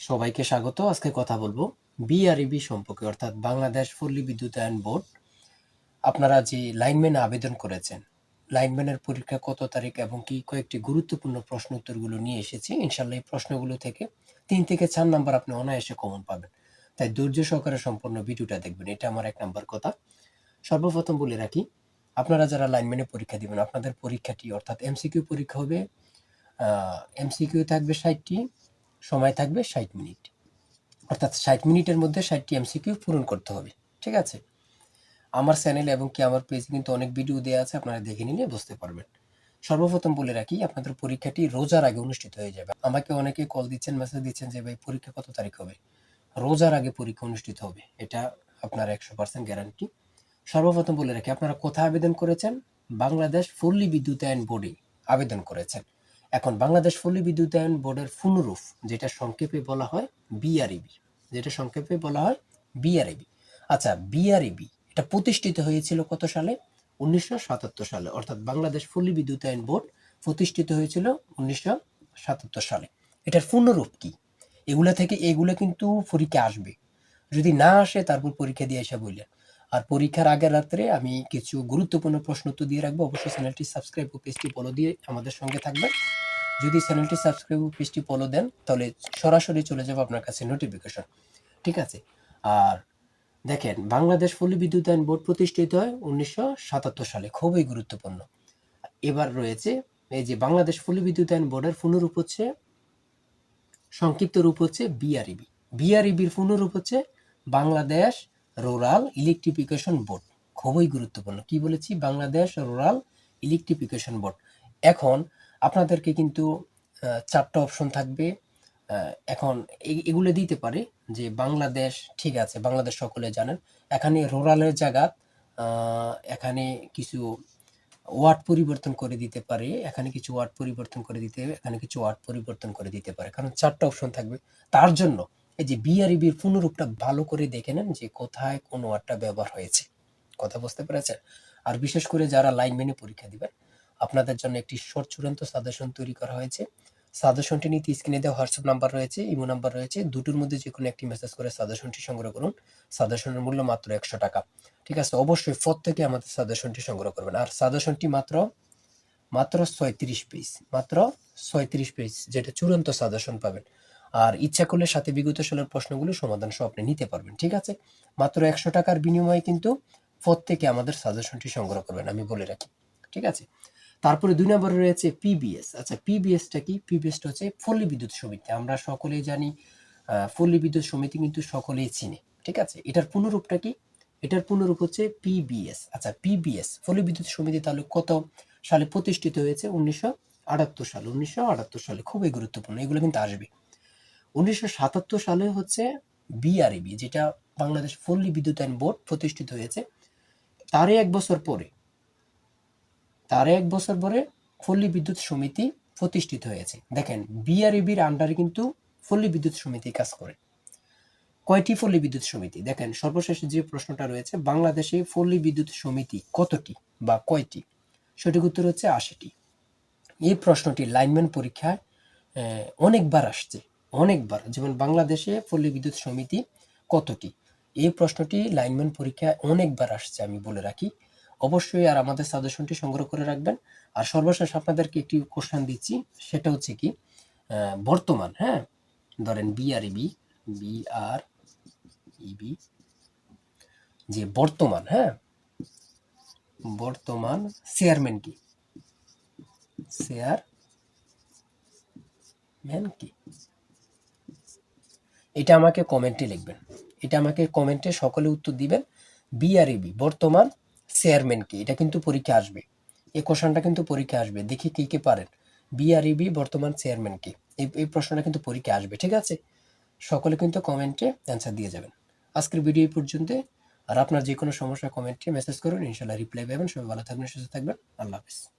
সবাইকে স্বাগত। আজকে কথা বলব বিআরইবি সম্পর্কে, অর্থাৎ বাংলাদেশ পল্লী বিদ্যুতায়ন বোর্ড। আপনারা যে লাইনম্যান আবেদন করেছেন, লাইনম্যানের পরীক্ষা কত তারিখ এবং কি কয়েকটি গুরুত্বপূর্ণ প্রশ্ন উত্তরগুলো নিয়ে এসেছি। ইনশাল্লাহ এই প্রশ্নগুলো থেকে তিন থেকে চার নাম্বার আপনি অনায়াসে কমন পাবেন। তাই ধৈর্য সহকারে সম্পূর্ণ ভিডিওটা দেখবেন, এটা আমার এক নাম্বার কথা। সর্বপ্রথম বলে রাখি, আপনারা যারা লাইনম্যানে পরীক্ষা দিবেন, আপনাদের পরীক্ষাটি, অর্থাৎ এমসিকিউ পরীক্ষা হবে এমসিকিউ থাকবে ষাটটি সময় থাকবে ষাট মিনিট। অর্থাৎ ষাট মিনিটের মধ্যে ষাটটি এমসিকিউ পূরণ করতে হবে, ঠিক আছে? আমার চ্যানেল এবং কি আমার পেজে কিন্তু অনেক ভিডিও দেওয়া আছে, আপনারা দেখে নিলে বুঝতে পারবেন। সর্বপ্রথম বলে রাখি, আপনাদের পরীক্ষাটি রোজার আগে অনুষ্ঠিত হয়ে যাবে। আমাকে অনেকে কল দিচ্ছেন মেসেজ দিচ্ছেন যে, ভাই, পরীক্ষা কত তারিখ হবে? রোজার আগে পরীক্ষা অনুষ্ঠিত হবে, এটা আপনার একশো পার্সেন্ট গ্যারান্টি সর্বপ্রথম বলে রাখি, আপনারা কোথায় আবেদন করেছেন? বাংলাদেশ পল্লী বিদ্যুতায়ন বোর্ডে আবেদন করেছেন। এখন বাংলাদেশ পল্লী বিদ্যুতায়ন বোর্ডের পুনরূপ যেটা সংক্ষেপে বলা হয় বিআরইবি যেটা সংক্ষেপে বলা হয় বিআরইবি আচ্ছা বিআরইবি এটা প্রতিষ্ঠিত হয়েছিল কত সালে? উনিশশো সাতাত্তর সালে, অর্থাৎ বাংলাদেশ পল্লী বিদ্যুতায়ন বোর্ড প্রতিষ্ঠিত হয়েছিল উনিশশো সাতাত্তর সালে। এটার পূর্ণরূপ কি? এগুলা থেকে এগুলো কিন্তু পরীক্ষা আসবে। যদি না আসে, তারপর পরীক্ষা দিয়ে এসে বললেন। আর পরীক্ষার আগের রাত্রে আমি কিছু গুরুত্বপূর্ণ প্রশ্ন উত্তর দিয়ে রাখব। অবশ্যই চ্যানেলটি সাবস্ক্রাইব ও পেজটি ফলো দিয়ে আমাদের সঙ্গে থাকবেন। যদি চ্যানেলটি সাবস্ক্রাইব ও পেজটি ফলো দেন, তাহলে সরাসরি চলে যাবে আপনার কাছে নোটিফিকেশন ঠিক আছে? আর দেখেন, বাংলাদেশ পল্লী বিদ্যুতায়ন বোর্ড প্রতিষ্ঠিত হয় উনিশশো সাতাত্তর সালে। খুবই গুরুত্বপূর্ণ। এবার রয়েছে, এই যে বাংলাদেশ পল্লী বিদ্যুতায়ন বোর্ডের পুনরূপ হচ্ছে, সংক্ষিপ্ত রূপ হচ্ছে বিআরইবি বিআরইবির পুনরূপ হচ্ছে বাংলাদেশ রুরাল ইলেকট্রিফিকেশন বোর্ড খুবই গুরুত্বপূর্ণ। কি বলেছি? বাংলাদেশ রুরাল ইলেকট্রিফিকেশন বোর্ড এখন আপনাদেরকে কিন্তু চারটা অপশন থাকবে। এখন এগুলো দিতে পারে যে বাংলাদেশ ঠিক আছে, বাংলাদেশ সকলে জানেন। এখানে রুরালের জায়গা এখানে কিছু ওয়ার্ড পরিবর্তন করে দিতে পারে। এখানে কিছু ওয়ার্ড পরিবর্তন করে দিতে, এখানে কিছু ওয়ার্ড পরিবর্তন করে দিতে পারে। কারণ চারটা অপশন থাকবে। তার জন্য এই যে বিআরইবির পুনরূপটা ভালো করে দেখে নেন যে কোথায় কোন ওয়ার্ডটা ব্যবহার হয়েছে। কথা বুঝতে পেরেছেন? আর বিশেষ করে যারা লাইন মেনে পরীক্ষা দিবেন, আপনাদের জন্য একটি শর্ট চূড়ান্ত সাজেশন তৈরি করা হয়েছে। সাজেশনটি নিতে স্ক্রিনে দেওয়া হোয়াটসঅ্যাপ নাম্বার রয়েছে ইমো নাম্বার রয়েছে, দুটোর মধ্যে যে কোনো একটি মেসেজ করে সাজেশনটি সংগ্রহ করুন। সাজেশনের মূল্য মাত্র একশো টাকা। ঠিক আছে, অবশ্যই থেকে আমাদের সাজেশনটি সংগ্রহ করবেন। আর সাজেশনটি মাত্র মাত্র ছয়ত্রিশ পেজ মাত্র ছয়ত্রিশ পেজ যেটা চূড়ান্ত সাজেশন পাবেন। আর ইচ্ছা করলে সাথে বিগত সালের প্রশ্নগুলো সমাধান সহ আপনি নিতে পারবেন, ঠিক আছে? মাত্র একশো টাকার বিনিময়ে কিন্তু থেকে আমাদের সাজেশনটি সংগ্রহ করবেন, আমি বলে রাখি, ঠিক আছে? তারপরে দুই নম্বরে রয়েছে পিবিএস আচ্ছা পিবিএসটা কি? পিবিএসটা হচ্ছে পল্লী বিদ্যুৎ সমিতি, আমরা সকলেই জানি পল্লী বিদ্যুৎ সমিতি কিন্তু সকলেই চিনে, ঠিক আছে? এটার পুনরূপটা কি? এটার পুনরূপ হচ্ছে পিবিএস আচ্ছা পিবিএস পল্লী বিদ্যুৎ সমিতি তাহলে কত? সালে প্রতিষ্ঠিত হয়েছে উনিশশো আটাত্তর সালে, উনিশশো আটাত্তর সালে, খুবই গুরুত্বপূর্ণ, এগুলো কিন্তু আসবে। উনিশশো সাতাত্তর সালে হচ্ছে বিআরইবি যেটা বাংলাদেশ পল্লী বিদ্যুতায়ন বোর্ড প্রতিষ্ঠিত হয়েছে। তারই এক বছর পরে তার এক বছর পরে পল্লী বিদ্যুৎ সমিতি প্রতিষ্ঠিত হয়েছে। দেখেন বিআরইবির আন্ডারে কিন্তু পল্লী বিদ্যুৎ সমিতি কাজ করে। কয়টি পল্লী বিদ্যুৎ সমিতি? দেখেন, সর্বশেষ যে প্রশ্নটা রয়েছে, বাংলাদেশে পল্লী বিদ্যুৎ সমিতি কতটি বা কয়টি? সঠিক উত্তর হচ্ছে আশিটি। এই প্রশ্নটি লাইনম্যান পরীক্ষায় অনেকবার আসছে। অনেকবার, যেমন বাংলাদেশে পল্লী বিদ্যুৎ সমিতি কতটি? এই প্রশ্নটি লাইনম্যান পরীক্ষায় অনেকবার আসছে, আমি বলে রাখি। অবশ্যই আর আমাদের সাজেশনটি সংগ্রহ করে রাখবেন। আর সর্বশেষ আপনাদেরকে একটি কোশ্চেন দিচ্ছি, সেটা হচ্ছে কি বর্তমান হ্যাঁ? ধরেন বিআরইবি বিআর ইবি যে বর্তমান হ্যাঁ? বর্তমান চেয়ারম্যান কি? চেয়ার ম্যান কি? এটা আমাকে কমেন্টে লিখবেন। এটা আমাকে কমেন্টে সকলে উত্তর দিবেন। বিআরইবি বর্তমান চেয়ারম্যান কি, এটা কিন্তু পরীক্ষা আসবে। এই কোশ্চেনটা কিন্তু পরীক্ষা আসবে। দেখি কে কে পারেন। বিআরইবি বর্তমান চেয়ারম্যান কি। এই এই প্রশ্নটা কিন্তু পরীক্ষা আসবে, ঠিক আছে? সকলে কিন্তু কমেন্টে অ্যান্সার দিয়ে যাবেন। আজকের ভিডিও এই পর্যন্ত। আর আপনার যে কোনো সমস্যা কমেন্টে মেসেজ করুন ইনশাল্লাহ রিপ্লাই পাবেন। সবাই ভালো থাকবেন, সুস্থ থাকবেন। আল্লাহ হাফিজ।